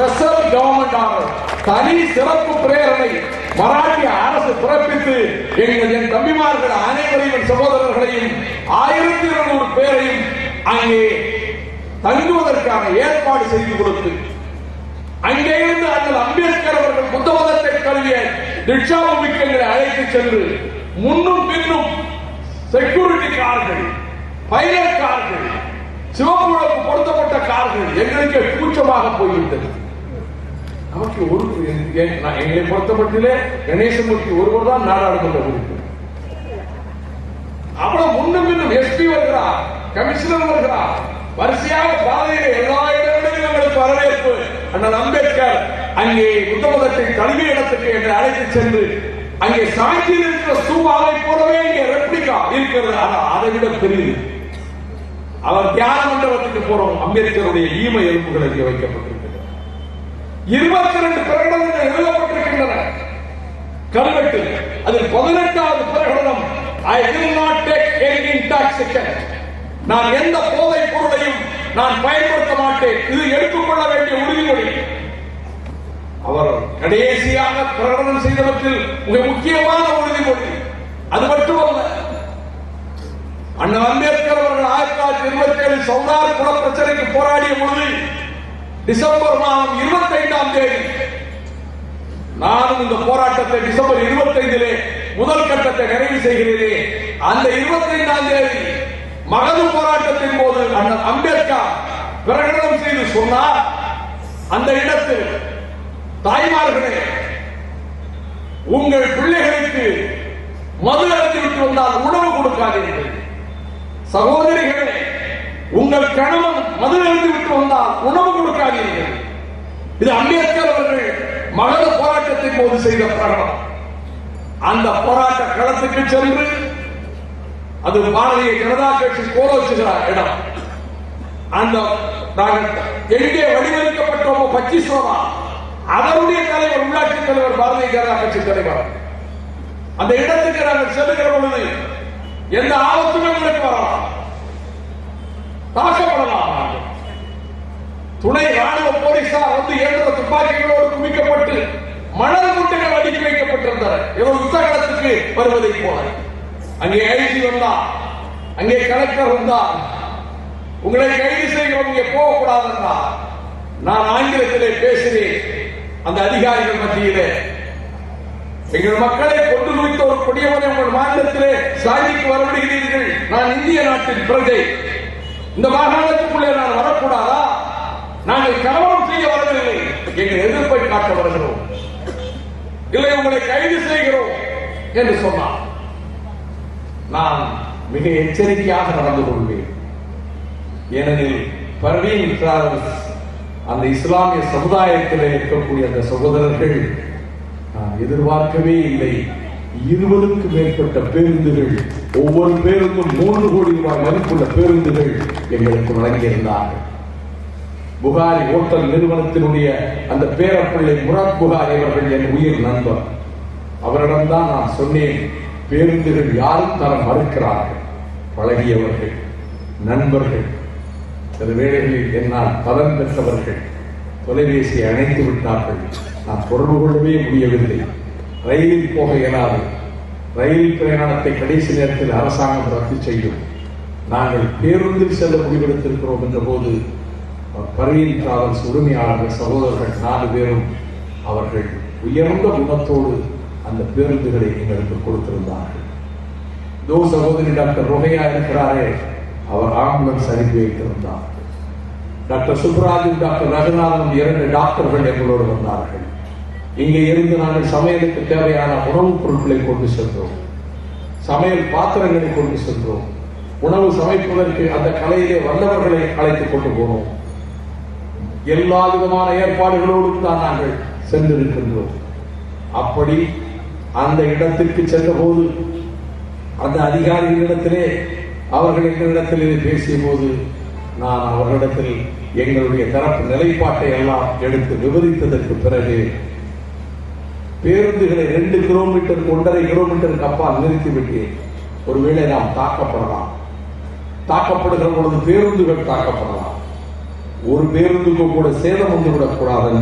Special government தனி சிறப்பு பிரேரணை மராட்டிய அரசு பிறப்பித்து எங்கள் என் தம்பிமார்கள் அனைவரையும் சகோதரர்களையும் ஆயிரத்தி இருநூறு பேரையும் அங்கே தங்குவதற்கான ஏற்பாடு செய்து கொடுத்து அங்கே இருந்து அண்ணல் அம்பேத்கர் அவர்கள் புத்த மதத்தை கல்விய திக்ஷாபூமிக்கு எங்களை அழைத்து சென்று முன்னும் பின்னும் செக்யூரிட்டி கார்கள் பைலட் கார்கள் சிவப்புழப்பு பொருத்தப்பட்ட கார்கள் எங்களுக்கே கூச்சமாக போய்விட்டது. நமக்கு ஒரு நான் எங்களை பொறுத்தமட்டிலே கணேசமூர்த்தி ஒருவர் தான் நாடாளுமன்ற உறுப்பு அவ்வளவு முன்னும் இன்னும் எஸ்பி வருகிறார் கமிஷனர் வருகிறார். வரிசையாக பாதையில எல்லா இடங்களிலும் எங்களுக்கு வரவேற்பு. அண்ணன் அம்பேத்கர் அங்கே புத்தமதத்தை கல்வி இடத்துக்கு என்று அழைத்து சென்று அங்கே சாஞ்சியில் இருக்கிற ஸ்தூபாவை போலவே இங்கே ரெப்ளிகா இருக்கிறது. ஆனா அதை விட பெரியது. அவர் தியான மண்டபத்துக்கு போறோம். அம்பேத்கருடைய ஈம எலும்புகள் இங்கே வைக்கப்பட்டிருக்கிறது. இருபத்தி ரெண்டு பிரகடனங்கள் எழுதப்பட்டிருக்கின்றன. கல்வெட்டு அதில் பதினெட்டாவது பிரகடனம் I will not take any நான் எந்த போதை பொருளையும் நான் பயன்படுத்த மாட்டேன். இது எடுத்துக்கொள்ள வேண்டிய உறுதிமொழி. அவர் கடைசியாக பிரகடனம் செய்தவற்றில் மிக முக்கியமான உறுதிமொழி. அது மட்டுமல்ல அண்ணன் அம்பேத்கர் அவர்கள் ஆயிரத்தி தொள்ளாயிரத்தி இருபத்தி ஏழு சவுனார் குல பிரச்சனைக்கு போராடிய பொழுது டிசம்பர் மாதம் இருபத்தி ஐந்தாம் தேதி நானும் இந்த போராட்டத்தை டிசம்பர் இருபத்தைந்திலே முதல் கட்டத்தை நிறைவு செய்கிறேனே. அந்த இருபத்தி ஐந்தாம் தேதி மகது போராட்டத்தின் போது அண்ணன் அம்பேத்கர் பிரகடனம் செய்து சொன்னார். அந்த இடத்தில் தாய்மார்களே உங்கள் பிள்ளைகளுக்கு மது அருந்திவிட்டு வந்தால் உணவு கொடுக்காதீர்கள். சகோதரிகளே உங்கள் கணவன் மதுரைந்து விட்டு வந்தால் உணவு கொடுக்காதீர்கள். இது அம்பேத்கர் அவர்கள் மகத போராட்டத்தின் போது செய்த பிரகடனம் அந்த போராட்ட களத்துக்கு சென்று அது பாரதிய ஜனதா கட்சி கோலோச்சுகிறார் இடம். அந்த நாங்கள் எங்கே வடிவமைக்கப்பட்டோமோ பச்சிசோரா அதனுடைய தலைவர் உள்ளாட்சி தலைவர் பாரதிய ஜனதா கட்சி தலைவர். அந்த இடத்துக்கு நாங்கள் செல்லுகிற பொழுது எந்த ஆபத்தும் உங்களுக்கு வரலாம். தாக்கப்படலாம் துணை ராணுவ போலீசார் வந்து இயந்திர துப்பாக்கிகளோடு குவிக்கப்பட்டு மணல் குட்டைகள் அடுக்கி வைக்கப்பட்டிருந்தன. இவர் உத்தகலத்துக்கு வருவதை போல. அங்கே ஐசி வந்தார். அங்கே கலெக்டர் வந்தார். உங்களை கைது செய்கிறோம் இங்கே போகக்கூடாது என்றார் நான் ஆங்கிலத்திலே பேசினேன். அந்த அதிகாரிகள் மத்தியிலே. எங்கள் மக்களை கொண்டு குவித்த ஒரு கொடியவனை உங்கள் மாநிலத்திலே சாதிக்கு வரவிடுகிறீர்கள். நான் இந்திய நாட்டின் பிரஜை. இந்த மாகாணத்துக்குள்ளே நான் வரக்கூடாதா? நாங்கள் கலவரம் செய்ய வரவில்லை. எங்கள் எதிர்ப்பை காட்ட வருகிறோம். இல்லை உங்களை கைது செய்கிறோம் என்று சொன்னார். நான் மிக எச்சரிக்கையாக நடந்து கொள்வேன். ஏனெனில் பர்வீன் டிராவல்ஸ் அந்த இஸ்லாமிய சமுதாயத்தில் இருக்கக்கூடிய அந்த சகோதரர்கள் எதிர்பார்க்கவே இல்லை. இருபதுக்கு மேற்பட்ட பேருந்துகள் ஒவ்வொரு பேருந்தும் மூன்று கோடி ரூபாய் மதிப்புள்ள பேருந்துகள் எங்களுக்கு வழங்கியிருந்தார்கள். புகாரி ஓட்டல் நிறுவனத்தினுடைய அந்த பேரப்பிள்ளை முராத் புகாரி அவர்கள் என் உயிர் நண்பர். அவரிடம்தான் நான் சொன்னேன் பேருந்துகள் யாரும் தர மறுக்கிறார்கள். பழகியவர்கள் நண்பர்கள் சில வேளைகளில் என்னால் பலன் பெற்றவர்கள் தொலைபேசியை அணைத்து விட்டார்கள். நான் தொடர்பு கொள்ளவே முடியவில்லை. ரயிலில் போக இயலாது. ரயில் பிரயாணத்தை கடைசி நேரத்தில் அரசாங்கம் ரத்து செய்யும். நாங்கள் பேருந்தில் செல்ல முடிவெடுத்திருக்கிறோம் என்ற போது பர்வீன் டிராவல்ஸ் உரிமையாளர்கள் சகோதரர்கள் நாலு பேரும் அவர்கள் உயர்ந்த குணத்தோடு அந்த பேருந்துகளை எங்களுக்கு கொடுத்திருந்தார்கள். தோ சகோதரி டாக்டர் ரொகையா இருக்கிறாரே அவர் ஆம்புலன்ஸ் அனுப்பி வைத்திருந்தார். டாக்டர் சுப்ராஜு டாக்டர் ரகுநாதன் இரண்டு டாக்டர்கள் எங்களோடு வந்தார்கள். இங்கே இருந்து நாங்கள் சமையலுக்கு தேவையான உணவுப் பொருட்களை கொண்டு சென்றோம். சமையல் பாத்திரங்களை கொண்டு சென்றோம். உணவு சமைப்பதற்கு அந்த கலையிலே வல்லவர்களை அழைத்துக் கொண்டு போனோம். எல்லா விதமான ஏற்பாடுகளோடு தான் நாங்கள் சென்றிருக்கின்றோம். அப்படி அந்த இடத்திற்கு சென்றபோது அந்த அதிகாரிகளிடத்திலே அவர்கள் எங்களிடத்தில் பேசிய போது நான் அவர்களிடத்தில் எங்களுடைய தரப்பு நிலைப்பாட்டை எல்லாம் எடுத்து விவரித்ததற்கு பிறகு பேருந்துகளை ரெண்டு கிலோமீட்டர் ஒன்றரை கிலோமீட்டருக்கு அப்பால் நிறுத்திவிட்டு ஒருவேளை நாம் தாக்கப்படலாம். தாக்கப்படுகிற பொழுது பேருந்துகள் தாக்கப்படலாம். ஒரு பேருந்துக்கு கூட சேதம் வந்துவிடக்கூடாது